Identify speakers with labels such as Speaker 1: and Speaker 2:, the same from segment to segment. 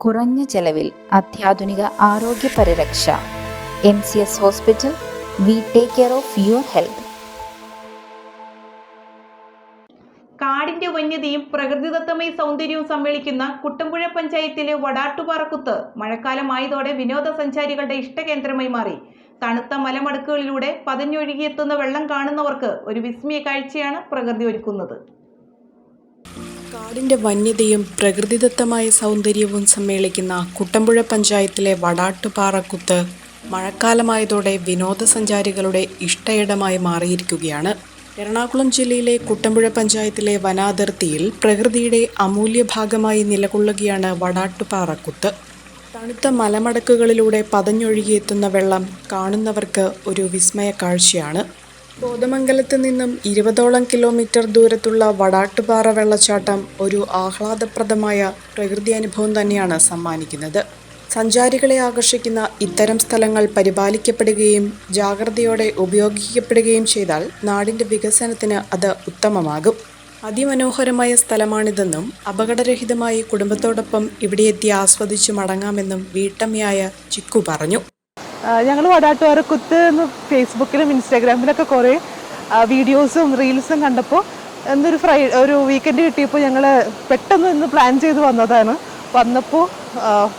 Speaker 1: കുറഞ്ഞ ചെലവിൽ അത്യാധുനിക ആരോഗ്യ പരിരക്ഷ. M C S hospital we take care of your health
Speaker 2: കാടിന്റെ വന്യതയും പ്രകൃതിദത്തമായ സൗന്ദര്യവും സമ്മേളിക്കുന്ന കുട്ടമ്പുഴ പഞ്ചായത്തിലെ വടാട്ടുപാറക്കുത്ത് മഴക്കാലമായതോടെ വിനോദസഞ്ചാരികളുടെ ഇഷ്ടകേന്ദ്രമായി മാറി. തണുത്ത മലമടുക്കുകളിലൂടെ പതഞ്ഞൊഴുകിയെത്തുന്ന വെള്ളം കാണുന്നവർക്ക് ഒരു വിസ്മയ കാഴ്ചയാണ് പ്രകൃതി ഒരുക്കുന്നത്.
Speaker 3: കാടിന്റെ വന്യതയും പ്രകൃതിദത്തമായ സൗന്ദര്യവും സമ്മേളിക്കുന്ന കുട്ടമ്പുഴ പഞ്ചായത്തിലെ വടാട്ടുപാറക്കുത്ത് മഴക്കാലമായതോടെ വിനോദസഞ്ചാരികളുടെ ഇഷ്ടയിടമായി മാറിയിരിക്കുകയാണ്. എറണാകുളം ജില്ലയിലെ കുട്ടമ്പുഴ പഞ്ചായത്തിലെ വനാതിർത്തിയിൽ പ്രകൃതിയുടെ അമൂല്യ ഭാഗമായി നിലകൊള്ളുകയാണ് വടാട്ടുപാറക്കുത്ത്. തണുത്ത മലമടക്കുകളിലൂടെ പതഞ്ഞൊഴുകിയെത്തുന്ന വെള്ളം കാണുന്നവർക്ക് ഒരു വിസ്മയ കാഴ്ചയാണ്. കോതമംഗലത്ത് നിന്നും ഇരുപതോളം കിലോമീറ്റർ ദൂരത്തുള്ള വടാട്ടുപാറ വെള്ളച്ചാട്ടം ഒരു ആഹ്ലാദപ്രദമായ പ്രകൃതി അനുഭവം തന്നെയാണ് സമ്മാനിക്കുന്നത്. സഞ്ചാരികളെ ആകർഷിക്കുന്ന ഇത്തരം സ്ഥലങ്ങൾ പരിപാലിക്കപ്പെടുകയും ജാഗ്രതയോടെ ഉപയോഗിക്കപ്പെടുകയും ചെയ്താൽ നാടിന്റെ വികസനത്തിന് അത് ഉത്തമമാകും. അതിമനോഹരമായ സ്ഥലമാണിതെന്നും അപകടരഹിതമായി കുടുംബത്തോടൊപ്പം ഇവിടെ എത്തി ആസ്വദിച്ച് മടങ്ങാമെന്നും വീട്ടമ്മയായ ചിക്കു പറഞ്ഞു.
Speaker 4: ഞങ്ങൾ കുത്ത് എന്ന് ഫേസ്ബുക്കിലും ഇൻസ്റ്റാഗ്രാമിലൊക്കെ കുറേ വീഡിയോസും റീൽസും കണ്ടപ്പോൾ എന്നൊരു ഫ്രൈ ഒരു വീക്കെൻഡ് കിട്ടിയപ്പോൾ ഞങ്ങൾ പെട്ടെന്ന് ഇന്ന് പ്ലാൻ ചെയ്ത് വന്നതാണ്. വന്നപ്പോൾ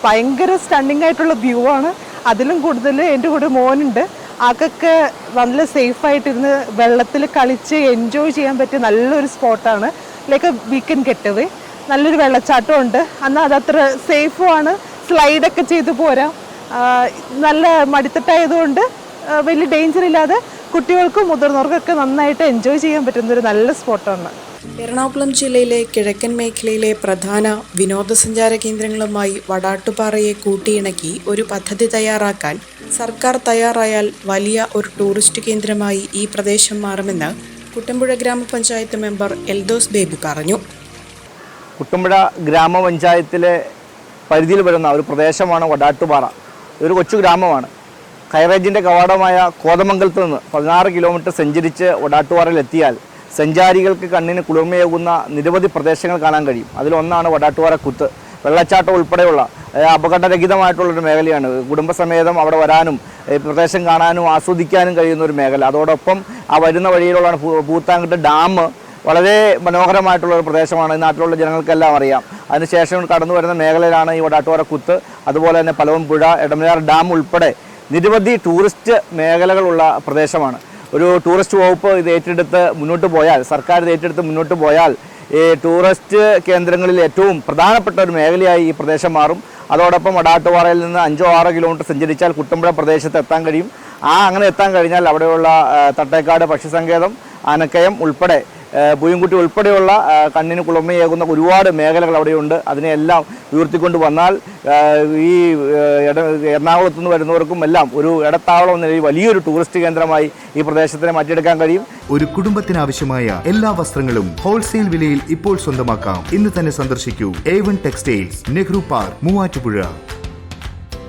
Speaker 4: ഭയങ്കര സ്റ്റണ്ണിങ് ആയിട്ടുള്ള വ്യൂ ആണ്. അതിലും കൂടുതൽ എന്റെ കൂടെ മോനുണ്ട്. ആൾക്കൊക്കെ നല്ല സേഫായിട്ടിരുന്ന് വെള്ളത്തിൽ കളിച്ച് എൻജോയ് ചെയ്യാൻ പറ്റിയ നല്ലൊരു സ്പോട്ടാണ് ലൈക്ക് വീക്കെൻഡ് ഗെറ്റവേ നല്ലൊരു വെള്ളച്ചാട്ടമുണ്ട് എന്നാൽ അതത്ര സേഫുമാണ് സ്ലൈഡൊക്കെ ചെയ്ത് പോരാം. നല്ല മടിത്തട്ടായതുകൊണ്ട് വലിയ ഡേഞ്ചർ ഇല്ലാതെ കുട്ടികൾക്കും മുതിർന്നവർക്കൊക്കെ നന്നായിട്ട് എൻജോയ് ചെയ്യാൻ പറ്റുന്ന ഒരു നല്ല സ്പോട്ടാണ്.
Speaker 3: എറണാകുളം ജില്ലയിലെ കിഴക്കൻ മേഖലയിലെ പ്രധാന വിനോദസഞ്ചാര കേന്ദ്രങ്ങളുമായി വടാട്ടുപാറയെ കൂട്ടിയിണക്കി ഒരു പദ്ധതി തയ്യാറാക്കാൻ സർക്കാർ തയ്യാറായാൽ വലിയ ഒരു ടൂറിസ്റ്റ് കേന്ദ്രമായി ഈ പ്രദേശം മാറുമെന്ന് കുട്ടമ്പുഴ ഗ്രാമപഞ്ചായത്ത് മെമ്പർ എൽദോസ് ബേബി പറഞ്ഞു.
Speaker 5: കുട്ടമ്പുഴ ഗ്രാമപഞ്ചായത്തിലെ പരിധിയിൽ വരുന്ന ഒരു പ്രദേശമാണ് വടാട്ടുപാറ. ഇതൊരു കൊച്ചു ഗ്രാമമാണ്. ഹൈറേഞ്ചിന്റെ കവാടമായ കോതമംഗലത്ത് നിന്ന് പതിനാറ് കിലോമീറ്റർ സഞ്ചരിച്ച് വടാട്ടുവാറയിലെത്തിയാൽ സഞ്ചാരികൾക്ക് കണ്ണിന് കുളിർമയേകുന്ന നിരവധി പ്രദേശങ്ങൾ കാണാൻ കഴിയും. അതിലൊന്നാണ് വടാട്ടുവാറ കുത്ത്. വെള്ളച്ചാട്ടം ഉൾപ്പെടെയുള്ള അപകടരഹിതമായിട്ടുള്ളൊരു മേഖലയാണ്. കുടുംബസമേതം അവിടെ വരാനും ഈ പ്രദേശം കാണാനും ആസ്വദിക്കാനും കഴിയുന്ന ഒരു മേഖല. അതോടൊപ്പം ആ വരുന്ന വഴിയിലുള്ള പൂത്താങ്കട്ട് ഡാം. വളരെ മനോഹരമായിട്ടുള്ള ഒരു പ്രദേശമാണ്. നാട്ടിലുള്ള ജനങ്ങൾക്കെല്ലാം അറിയാം. അതിനുശേഷം കടന്നു വരുന്ന മേഖലയിലാണ് ഈ വടാട്ടുപാറ കുത്ത്. അതുപോലെ തന്നെ പലവൻപുഴ എടമലയാർ ഡാം ഉൾപ്പെടെ നിരവധി ടൂറിസ്റ്റ് മേഖലകളുള്ള പ്രദേശമാണ്. ഒരു ടൂറിസ്റ്റ് വകുപ്പ് ഇത് ഏറ്റെടുത്ത് മുന്നോട്ട് പോയാൽ സർക്കാർ ഇത് ഏറ്റെടുത്ത് മുന്നോട്ട് പോയാൽ ഈ ടൂറിസ്റ്റ് കേന്ദ്രങ്ങളിൽ ഏറ്റവും പ്രധാനപ്പെട്ട ഒരു മേഖലയായി ഈ പ്രദേശം മാറും. അതോടൊപ്പം വടാട്ടുപാറയിൽ നിന്ന് അഞ്ചോ ആറോ കിലോമീറ്റർ സഞ്ചരിച്ചാൽ കുട്ടമ്പുഴ പ്രദേശത്ത് എത്താൻ കഴിയും. ആ അങ്ങനെ എത്താൻ കഴിഞ്ഞാൽ അവിടെയുള്ള തട്ടേക്കാട് തട്ടേക്കാട് പക്ഷിസങ്കേതം ആനക്കയം ഉൾപ്പെടെ പൂയംകുട്ടി ഉൾപ്പെടെയുള്ള കണ്ണിന് കുളിർമയേകുന്ന ഒരുപാട് മേഖലകൾ അവിടെയുണ്ട്. അതിനെയെല്ലാം ഉയർത്തിക്കൊണ്ട് വന്നാൽ ഈ എറണാകുളത്തു നിന്ന് വരുന്നവർക്കും എല്ലാം ഒരു ഇടത്താവളം എന്ന നിലയിൽ വലിയൊരു ടൂറിസ്റ്റ് കേന്ദ്രമായി ഈ പ്രദേശത്തിനെ മാറ്റിയെടുക്കാൻ കഴിയും.
Speaker 6: ഒരു കുടുംബത്തിനാവശ്യമായ എല്ലാ വസ്ത്രങ്ങളും ഹോൾസെയിൽ വിലയിൽ ഇപ്പോൾ സ്വന്തമാക്കാം. ഇന്ന് തന്നെ സന്ദർശിക്കൂ. A one textiles Nehru park Muvattupuzha.